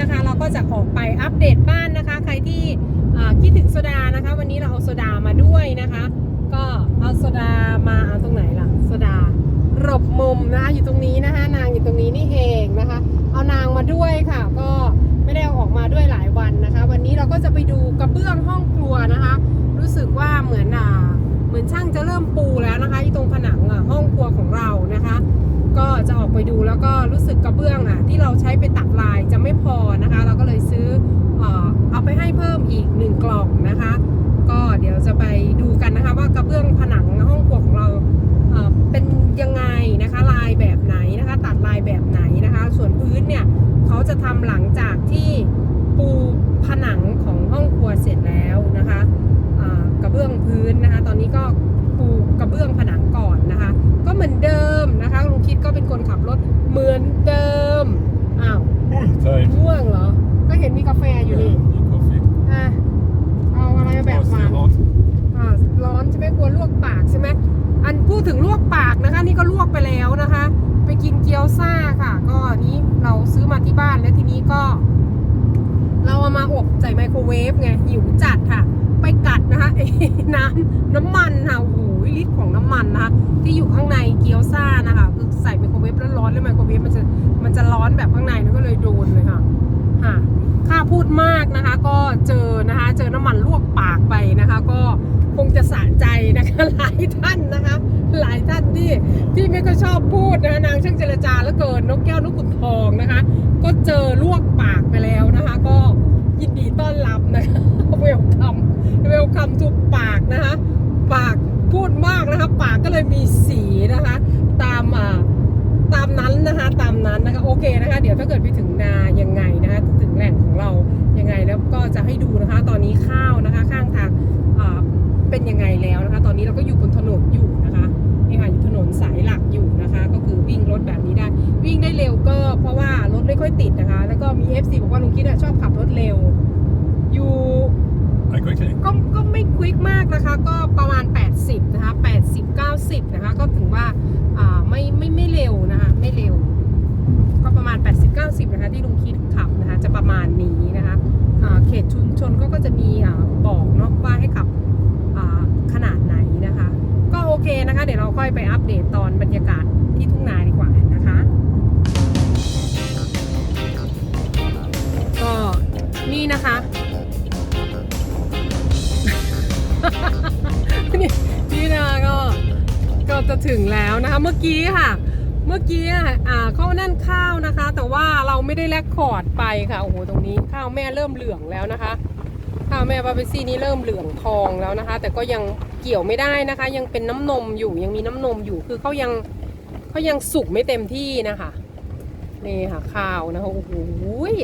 นะคะ เราก็จะออกไปอัปเดตบ้านนะคะ ใครที่คิดถึงโซดานะคะ วันนี้เราเอาโซดามาด้วยนะคะ ก็เอาโซดามาเอาตรงไหนล่ะโซดาหลบมุมนะคะอยู่ตรงนี้นะคะ นางอยู่ตรงนี้นี่เองนะคะ เอานางมาด้วยค่ะ ก็ไม่ได้เอาออกมาด้วยหลายวันนะคะ วันนี้เราก็จะไปดูกระเบื้องห้องครัวนะคะ รู้สึกว่าเหมือนอ่าเหมือนช่างจะเริ่มปูแล้วนะคะที่ตรงผนังอะห้องครัวของเรานะคะ ก็จะออกไปดูแล้วก็รู้สึกกระเบื้องอะที่เราใช้ไปตัดลายจะไม่พอนะคะ เราก็เลยซื้อเออเอาไปให้เพิ่มอีกหนึ่งกล่องนะคะ ก็เดี๋ยวจะไปดูกันนะคะ ว่ากระเบื้องผนังห้องครัวของเราเออเป็นยังไงนะคะ ลายแบบไหนนะคะ ตัดลายแบบไหนนะคะ ส่วนพื้นเนี่ยเขาจะทำหลังจากที่ปูผนังของห้องครัวเสร็จแล้วนะคะกระเบื้องพื้นนะคะ ตอนนี้ก็ ปูกระเบื้องผนังก่อนนะคะ ก็เหมือนเดิมนะคะลุงคิดก็เป็นคนขับรถเหมือนเดิมอ้าว Time. ง่วงเหรอ ก็เห็นมีกาแฟอยู่นี่ Yeah, coffee. อะเอาอะไรแบบ Oh, หวาน still hot. อ่าร้อนใช่ไหมกลัวลวกปากใช่ไหมอันพูดถึงลวกปากนะคะ นี่ก็ลวกไปแล้วนะคะ ไปกินเกี๊ยวซ่าค่ะ ก็อันนี้เราซื้อมาที่บ้านแล้วทีนี้ก็ เราเอามาอบใส่ไมโครเวฟไงหิวจัดค่ะ ไปกัดนะคะไอ้น้ำน้ำมันค่ะโอ้โหลิตรของน้ำมันนะคะที่อยู่ข้างในเกี๊ยวซ่านะคะคือใส่ไมโครเวฟแล้วร้อนแล้วไมโครเวฟมันจะมันจะร้อนแบบข้างในแล้วก็เลยโดนเลยค่ะค่ะค่าพูดมากนะคะ ก็เจอนะคะเจอน้ำมันลวกปากไปนะคะ ก็คงจะสะใจนะคะหลายท่านนะคะ หลายท่านที่ที่ไม่ก็ชอบพูดนะคะนางช่างเจรจาแล้วเกินนกแก้วนกขุนทองนะคะ ก็เจอลวกปากไปแล้วนะคะ ก็ยินดีต้อนรับนะคะ เวลคัม เวลคัมทูปากนะคะ ปากพูดมากนะคะ ปากก็เลยมีสีนะคะ ตามอ่าตามนั้นนะคะตามนั้นนะคะโอเคนะคะ เดี๋ยวถ้าเกิดไปถึงนายังไงนะคะถึงแหล่งของเรายังไงแล้วก็จะให้ดูนะคะ ตอนนี้ข้าวนะคะ ข้างทางอ่าเป็นยังไงแล้วนะคะ ตอนนี้เราก็อยู่บนถนนอยู่นะคะนี่ค่ะอยู่ถนนสายหลักอยู่นะคะ ก็คือวิ่งรถแบบนี้ได้ วิ่งได้เร็วก็เพราะว่ารถไม่ค่อยติดนะคะ แล้วก็มี FC บอกว่าลุงคิดอะชอบขับรถเร็วอยู่ I quickly. ก็ก็ไม่ควิกมากนะคะ ก็ประมาณ 80 นะคะ 80 90 นะคะ ก็ถึงว่าอ่าไม่ไม่ไม่เร็วนะคะ ไม่เร็ว ก็ประมาณ 80 90 นะคะ ที่ลุงคิดขับนะคะ จะประมาณนี้นะคะอ่าเขตชุมชนก็ก็จะมีอ่าบอกเนาะว่าให้ขับอ่าขนาดไหนนะคะ ก็โอเคนะคะ เดี๋ยวเราค่อยไปอัปเดตตอนบรรยากาศที่ทุ่งนาดีกว่านะคะ ก็นี่นะคะ นี่นี่นะก็ก็จะถึงแล้วนะคะ เมื่อกี้ค่ะ เมื่อกี้อะอ่าเขานั่นข้าวนะคะ แต่ว่าเราไม่ได้แลกคอร์ดไปค่ะโอ้โหตรงนี้ข้าวแม่เริ่มเหลืองแล้วนะคะ ข้าวแม่บาเบซี่นี้เริ่มเหลืองทองแล้วนะคะ แต่ก็ยังเกี่ยวไม่ได้นะคะ ยังเป็นน้ำนมอยู่ยังมีน้ำนมอยู่คือเขายังเขายังสุกไม่เต็มที่นะคะนี่ค่ะข้าวนะคะโอ้โห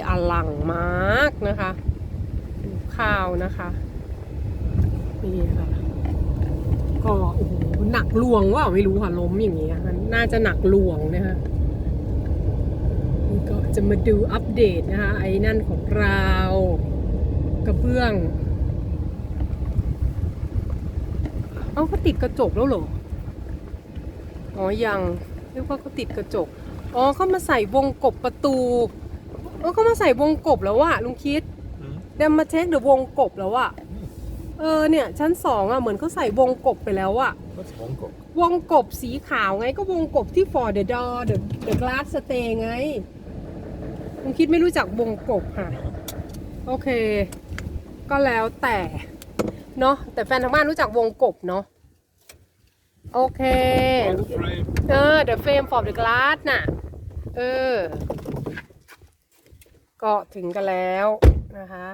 อลังมากนะคะ ข้าวนะคะ นี่ค่ะ ก็โอ้โหหนักลวงว่าไม่รู้ค่ะล้มอย่างนี้ยค่ะน่าจะหนักลวงนะคะนี่ก็จะมาดูอัปเดตนะคะไอ้นั่นของเรากระเบื้องเอ้าเขาติดกระจกแล้วเหรออ๋อยังเรียกว่าเขาติดกระจกอ๋อเขามาใส่วงกบประตูเออเขามาใส่วงกบแล้วอะลุงคิดเดี๋ยวมาเช็คเดี๋ยววงกบแล้วอะ เออเนี่ยชั้นสองอะเหมือนเขาใส่วงกบไปแล้วอะ What's Hong Kong? วงกบสีขาวไงก็วงกบที่ for the door the the glass stay ไงคุณคิดไม่รู้จักวงกบค่ะ โอเค ก็แล้วแต่ เนาะแต่แฟนทางบ้านรู้จักวงกบเนาะโอเค Oh, the frame. เออ the frame for the glass น่ะ เออ ก็ถึงกันแล้วนะคะ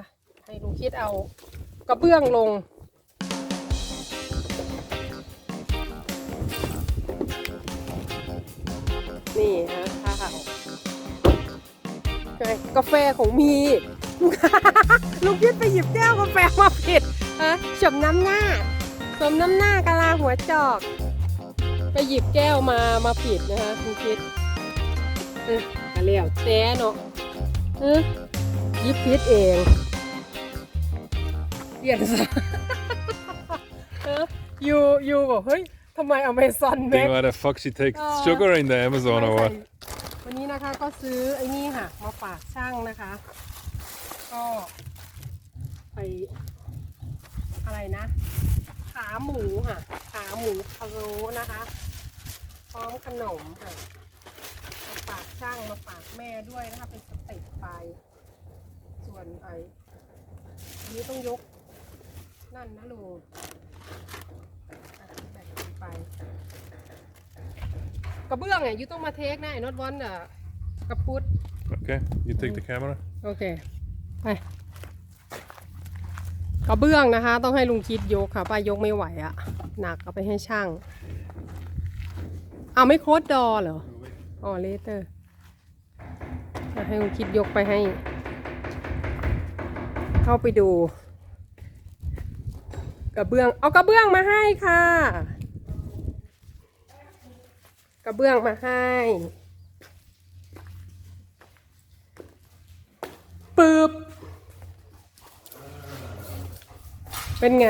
ให้ลุงคิดเอา กระเบื้องลง นี่ฮะข้าวกาแฟของมีลุงคิดไปหยิบแก้วกาแฟมาผิดฮะสมน้ำหน้าสมน้ำหน้ากะลาหัวจอก ไปหยิบแก้วมามาผิดนะคะคุณคิดเออก็แล้วแต่เนาะเออหยิบผิดเอง เปลี่ยนซะเออยูยูบอกเฮ้ยทำไมอเมซอนแม็ Think why the fuck she takes Oh. sugar in the Amazon or what? มันนี้นะคะก็ซื้อไอ้นี่ค่ะ มาฝากช่างนะคะ ก็ไปอะไรนะ ขาหมูค่ะ ขาหมูพะโล้นะคะ พร้อมขนมค่ะ มาฝากช่างมาฝากแม่ด้วยนะคะ เป็นสเต็ปไป ส่วนไอ้อันนี้ต้องยก นั่นนะลุงอะแบ่งกันไป กระเบื้องไงยูต้องมาเทคนะไอ้นอตวันอะกระปุด Okay, you take the camera. โอเค ไป กระเบื้องนะคะ ต้องให้ลุงคิดยกค่ะ ป้ายกไม่ไหวอะหนักเอาไปให้ช่างเอาไม่โคดดอเหรอ อ๋อเลเตอร์ให้ลุงคิดยกไปให้ เข้าไปดู กระเบื้อง เอากระเบื้องมาให้ค่ะ กระเบื้องมาให้ปึ๊บเป็นไง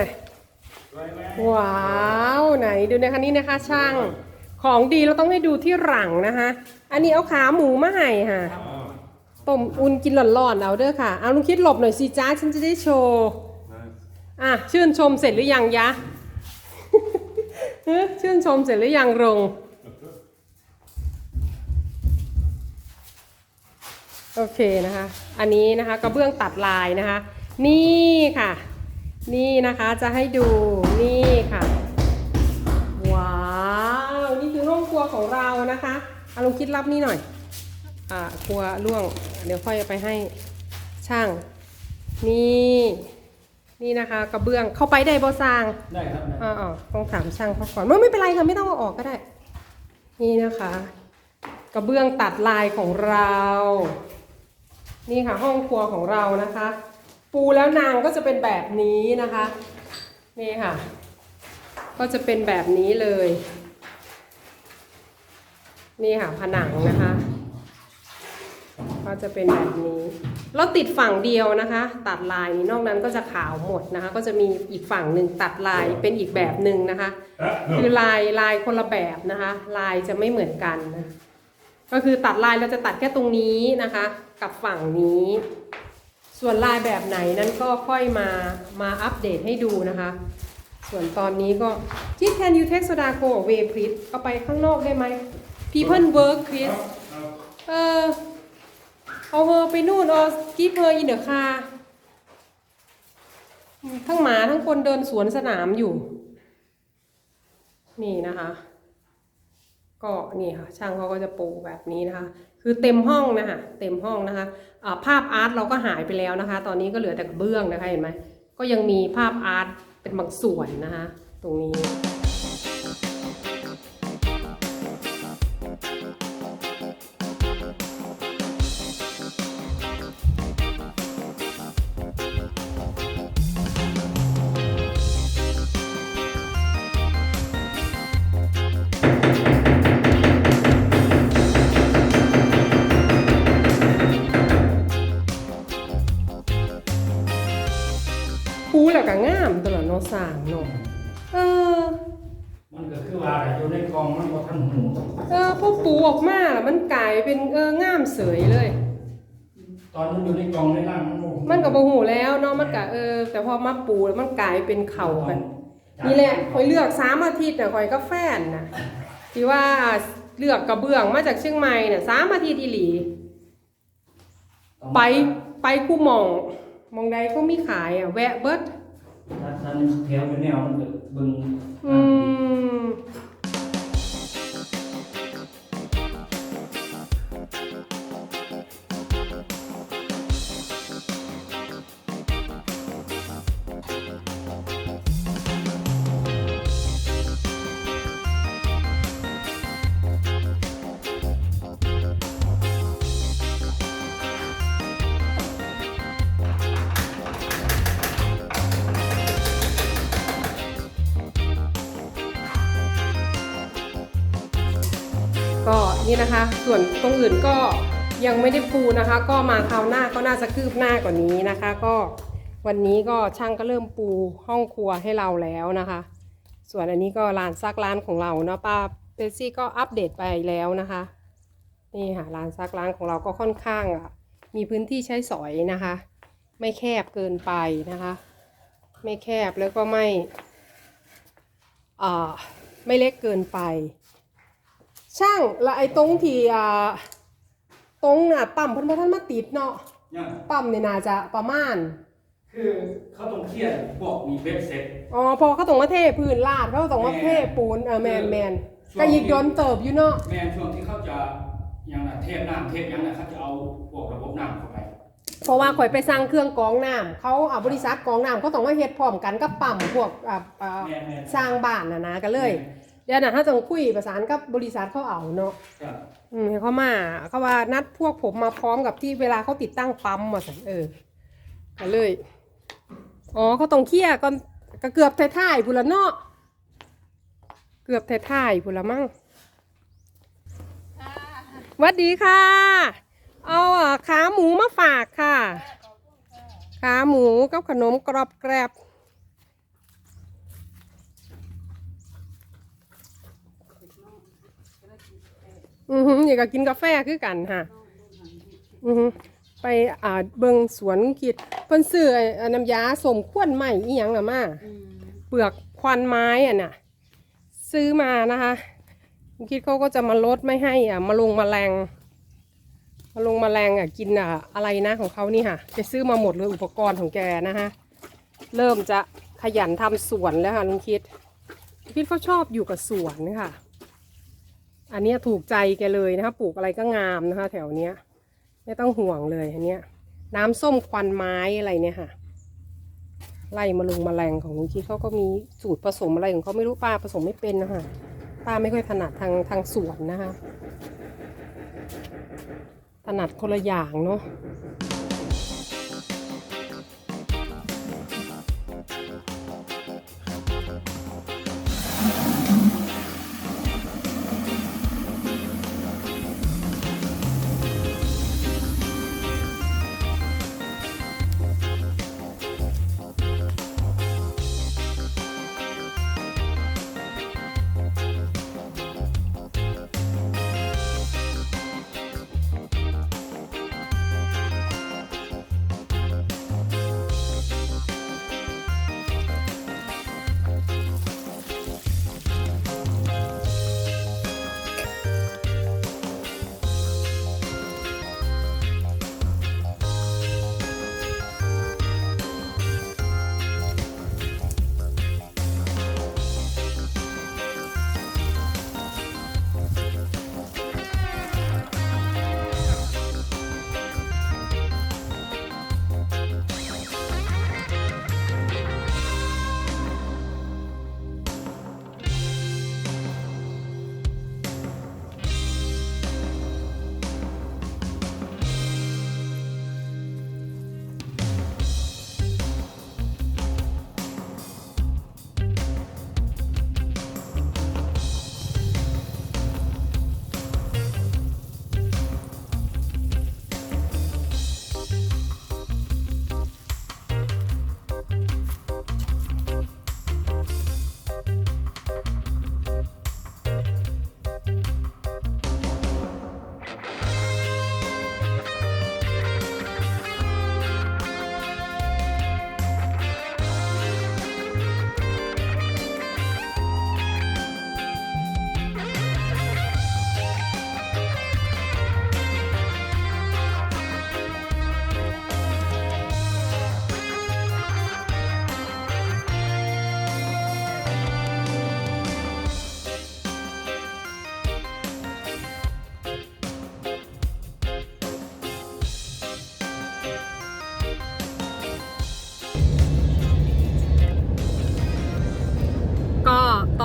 ว้าวไหนดูนะคะนี่นะคะ ช่างของดีเราต้องให้ดูที่หลังนะคะ อันนี้เอาขาหมูมาให้ค่ะต้มอุ่นกินหลอนๆเอาเด้อค่ะ เอาลุงคิดหลบหน่อยสิจ้าฉันจะได้โชว์ อะชื่นชมเสร็จหรือยังยะชื่นชมเสร็จหรือยังรงโอเคนะคะ อันนี้นะคะกระเบื้องตัดลายนะคะ นี่ค่ะ นี่นะคะจะให้ดูนี่ค่ะ ว้าวนี่คือห้องครัวของเรานะคะเอาลุงคิดรับนี่หน่อย อ่าครัวล่วง เดี๋ยวค่อยไปให้ช่าง นี่ นี่นะคะกระเบื้องเข้าไปได้บ่สร้าง ได้ครับได้อ่าอ่าต้องถามช่างเขาก่อนไม่ไม่เป็นไรค่ะไม่ต้องเอาออกก็ได้ นี่นะคะ กระเบื้องตัดลายของเรา นี่ค่ะห้องครัวของเรานะคะ ปูแล้วนางก็จะเป็นแบบนี้นะคะ นี่ค่ะ ก็จะเป็นแบบนี้เลย นี่ค่ะผนังนะคะ ก็จะเป็นแบบนี้ เราติดฝั่งเดียวนะคะ ตัดลายนี้นอกนั้นก็จะขาวหมดนะคะ ก็จะมีอีกฝั่งหนึ่งตัดลายเป็นอีกแบบหนึ่งนะคะ คือลายลายคนละแบบนะคะ ลายจะไม่เหมือนกันนะก็คือตัดลายเราจะตัดแค่ตรงนี้นะคะ กับฝั่งนี้ ส่วนลายแบบไหนนั้นก็ค่อยมามาอัปเดตให้ดูนะคะ ส่วนตอนนี้ก็ที่ can you take soda go away please เอาไปข้างนอกได้ไหม people work please เออ เอาเธอไปนู่นเอา give her in the car ทั้งหมาทั้งคนเดินสวนสนามอยู่ นี่นะคะ ก็นี่ค่ะ ช่างเขาก็จะปูแบบนี้นะคะ คือเต็มห้องนะคะเต็มห้องนะคะอ่าภาพอาร์ตเราก็หายไปแล้วนะคะ ตอนนี้ก็เหลือแต่กระเบื้องนะคะเห็นไหมก็ยังมีภาพอาร์ตเป็นบางส่วนนะคะ ตรงนี้ สร้างเนาะเออ มันก็คือว่าอยู่ในกล่องมันบ่ทันหูเออพอปูออกมาแล้วมันกลายเป็นเอองามเสยเลย ตอนมันอยู่ในกล่องในร่างมันบ่มันก็บ่หูแล้วเนาะมันก็เออ แต่พอมาปูแล้วมันกลายเป็นเข่ากัน นี่แหละคอยเลือกสามอาทิตย์น่ะคอยก็แฟนน่ะที่ว่าเลือกกระเบื้องมาจากเชียงใหม่น่ะสามอาทิตย์อีหลี ไปไปกูหมองหมองใดก็มีขายอะแวะเบิด ถ้าถ้าแถวอยู่แนวมันก็เบิ่งอืม ส่วนตรงอื่นก็ยังไม่ได้ปูนะคะ ก็มาคราวหน้าก็น่าจะคืบหน้ากว่านี้นะคะ ก็วันนี้ก็ช่างก็เริ่มปูห้องครัวให้เราแล้วนะคะ ส่วนอันนี้ก็ลานซักร้านของเราเนาะป้าเปซี่ก็อัปเดตไปแล้วนะคะนี่ค่ะร้านซักล้างของเราก็ค่อนข้างอะมีพื้นที่ใช้สอยนะคะ ไม่แคบเกินไปนะคะ ไม่แคบแล้วก็ไม่อ่าไม่เล็กเกินไป ช่างและไอ้ตรงที่อ่าตรงน่ะปั๊มเพิ่นบ่ทันมาติดเนาะเนี่ยปั๊มเนี่ยน่าจะประมาณคือเขาต้องเครียดพวกมีเว็บเซ็ต อ๋อพอเขาต้องมาเทพื้นลาดเขาต้องมาเทปูนเออแมนแมนก็อีกโดนเติบอยู่เนาะแม่นช่วงที่เขาจะอย่างน่ะเทปน้ำเทปหยังน่ะเขาจะเอาพวกระบบน้ำเข้าไปเพราะว่าข่อยไปสร้างเครื่องกรองน้ำเขาอ่าบริษัทกรองน้ำเขาต้องมาเฮ็ดพร้อมกันกับปั๊มพวกอ่าอ่าแม่นแม่นสร้างบ้านน่ะนะก็เลย เดี๋ยวน่ะถ้าต้องคุยประสานกับบริษัทเขาเอาเนาะครับอืมให้เขามาเขาว่านัดพวกผมมาพร้อมกับที่เวลาเขาติดตั้งปั๊มมาสันเออก็เลย อ๋อเขาต้องเคลียร์ก่อนก็เกือบท้ายๆพุ่นละเนาะเกือบท้ายๆพุ่นละมั้งหวัสดีค่ะ เอาอะขาหมูมาฝากค่ะ ขาหมูกับขนมกรอบแกรบ อือหืออยากจะกินกาแฟคือกันค่ะ อือหือไปอ่าเบิงสวนคิดเพิ่นซื้อไอ้อันน้ำยาสมควนใหม่อีหยังน่ะมาเปลือกควันไม้อะน่ะ ซื้อมานะคะคิดเขาก็จะมาลดไม่ให้อะมาลงมาแมลงมาลงมาแมลงอะกินอะอะไรนะของเขานี่ค่ะไปซื้อมาหมดเลยอุปกรณ์ของแกนะคะเริ่มจะขยันทำสวนแล้วค่ะลุงคิดลุงคิดเขาชอบอยู่กับสวนค่ะ อันนี้ถูกใจแกเลยนะคะ ปลูกอะไรก็งามนะคะ แถวเนี้ย ไม่ต้องห่วงเลยอันเนี้ย น้ำส้มควันไม้อะไรเนี่ยค่ะ ไล่มาลงแมลงของลุงคิดเขาก็มีสูตรผสมอะไรของเขาไม่รู้ป้าผสมไม่เป็นนะคะป้าไม่ค่อยถนัดทางทางสวนนะคะ ถนัดคนละอย่างเนาะ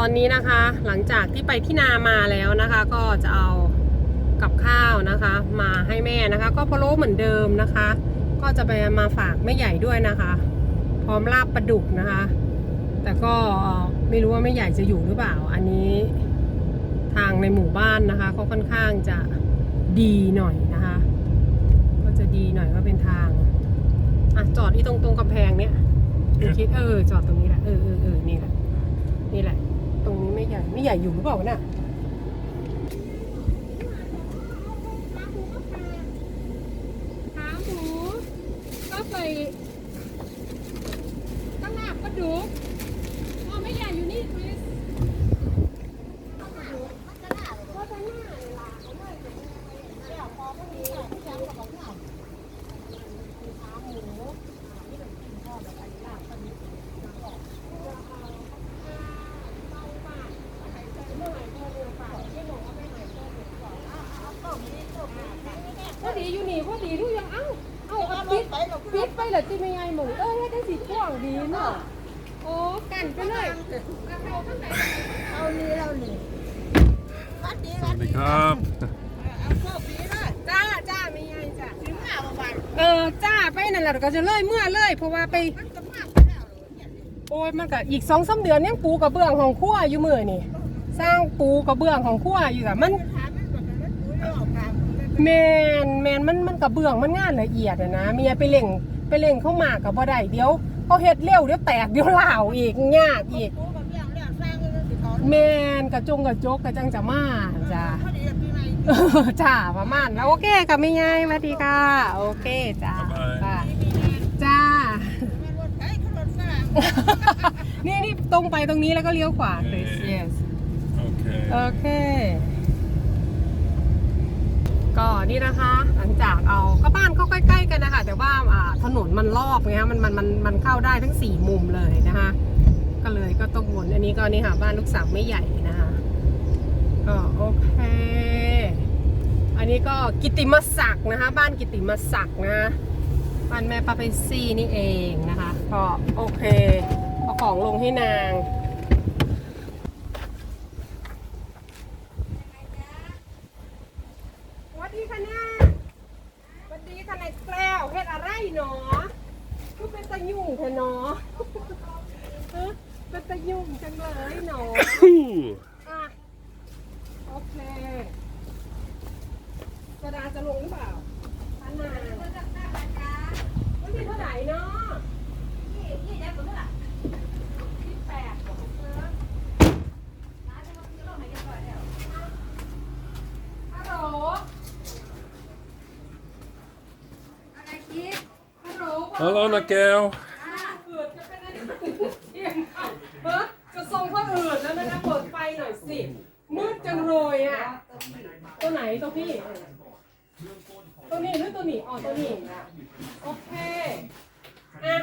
อนนี้นะคะ หลังจากที่ไปที่นามาแล้วนะคะ ก็จะเอากับข้าวนะคะ มาให้แม่นะคะ ก็พะโล้เหมือนเดิมนะคะ ก็จะไปมาฝากแม่ใหญ่ด้วยนะคะ พร้อมลาบปลาดุกนะคะ แต่ก็ไม่รู้ว่าแม่ใหญ่จะอยู่หรือเปล่า อันนี้ทางในหมู่บ้านนะคะก็ค่อนข้างจะดีหน่อยนะคะ ก็จะดีหน่อยว่าเป็นทางอะจอดที่ตรงตรงกำแพงเนี้ยคิดเออจอดตรงนี้แหละเออเออเออนี่แหละนี่แหละ ใหญ่ไม่ใหญ่อยู่หรือเปล่าน่ะขาหมูก็ใส่กลาบกรดู ปิดไปเหรอที่ไม่ไงหมูเอ้ยให้ได้สีกว้างดีเนาะโอ้กันไปเลยเอาข้างไหนเอานี่เอานี่วัดดีวัด Sawasdee ดี krap. เอาโชคดีเลยจ้าจ้าไม่ไงจ้าถึงห้าวันเออจ้าไปนั่นแหละก็จะเลยเมื่อเลย เพราะว่าไปมันก็มากไปแล้วเนี่ยโอ้ยมันก็อีกสองสามเดือนยังปูกระเบื้องของครัวอยู่มือนี่สร้างปูกระเบื้องของครัวอยู่แต่มัน ถามมันบอกกันแล้วปุ๋ยออกตามแมนแมนมันมันกระเบื้องมันงานละเอียดอะนะเมียไปเล่ง ไปเล่งเข้ามากับบ่ได้เดี๋ยวพอเฮ็ดเร็วเดี๋ยวแตกเดี๋ยวเหล่าอีกยากอีกปุ๋ยกับเรื่องแล้วสร้างเรื่องสิขอแมนกระจงกระจกกระจังจะมาจ้าพอดีปีใหม่เออจ้าประมาณแล้วโอเคค่ะไม่ยายสวัสดีค่ะ โอเคจ้าบ๊ายบายค่ะมีแรงจ้าแม่รถไถขึ้นรถสร้างนี่นี่ตรงไปตรงนี้แล้วก็เลี้ยวขวา please yes Okay. โอเค ก็นี่นะคะ หลังจากเอาก็บ้านก็ใกล้ ๆ กันนะคะ แต่ว่าถนนมันรอบไงฮะมันมันมันมันเข้าได้ทั้งสี่มุมเลยนะคะ ก็เลยก็ต้องวนอันนี้ก็นี่ค่ะบ้านลูกสาวไม่ใหญ่นะคะ ก็โอเค อันนี้ก็กิติมศักดิ์นะคะ บ้านกิตติมศักดิ์นะบ้านแม่ปาเปซี่นี่เองนะคะ ก็โอเคเอาของลงให้นาง สวัสดีค่ะนาสวัสดีค่ะนายแกล้ว เฮ็ดอะไรหนอคือเป็นตะยุ่งเถอะหนอเอ้อเป็นตะยุ่งจังเลยหนอ Ooh. อะโอเคกระดาษจะลงหรือเปล่าพันนาวันที่เท่าไหร่เนาะยี่แปดของเซิร์ฟฮัลโหล ฮัลโหล Hallo Nakel. อืดจะเป็นอะไรเที่งเข้าเฮ้ยจะส่งคนอื่นแล้วนะคะเปิดไฟหน่อยสิ มืดจังเลยอะ ตัวไหนตัวพี่ ตัวนี้หรือตัวนี้อ๋อตัวนี้นะโอเคอะ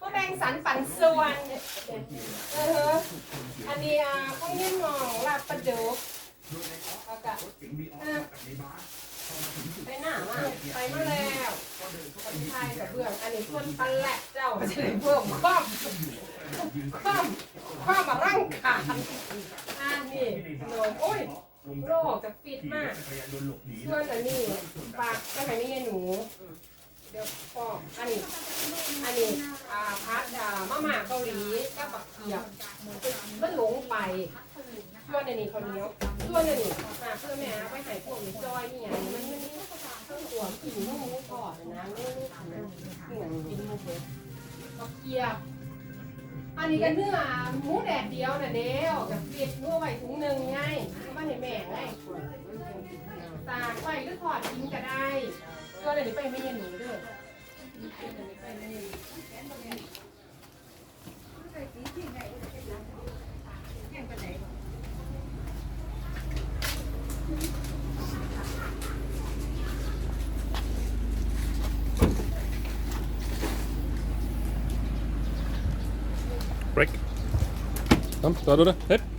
ก็แบ่งสรรปันส่วนเอออันนี้อะข้าวเหนียวหนองลาบปลาดุกแล้วก็อะ ไปหน้ามาไปมาแล้วคนไทยกับเบื้องอันนี้เพื่อนปันแหลกเจ้าจะได้เพิ่มความความความมาร่างกายอะนี่โนมโอ้ยโรคจะฟิตมากส่วนอันนี้ปลาก็ให้ไม่ใช่หนู เดี๋ยวปอกอันนี้ อันนี้อ่าพัดอ่ามะม่าเกาหลีก็ปักเขียบมันหลงไป ส่วนอันนี้คนเหนี้ยวส่วนอันนี้อ่าเพื่อแม่เอาไปให้พวกนี้จอยนี่อย่างมันมันนี่เครื่องตัวกินหมูทอดนะเนื้อนี่อย่างกินหมูเผ็ดปักเขียบอันนี้ก็เนื้อหมูแดดเดียวน่ะเดียวกับเปิดนัวไว้ถุงหนึ่งไงก็มาให้แม่ไงตากไว้หรือถอดทิ้งก็ได้ก็เลยไปไม่เย็นหนูเด้อ Break. Kom, Break. Tamam, daha doğru. Hep.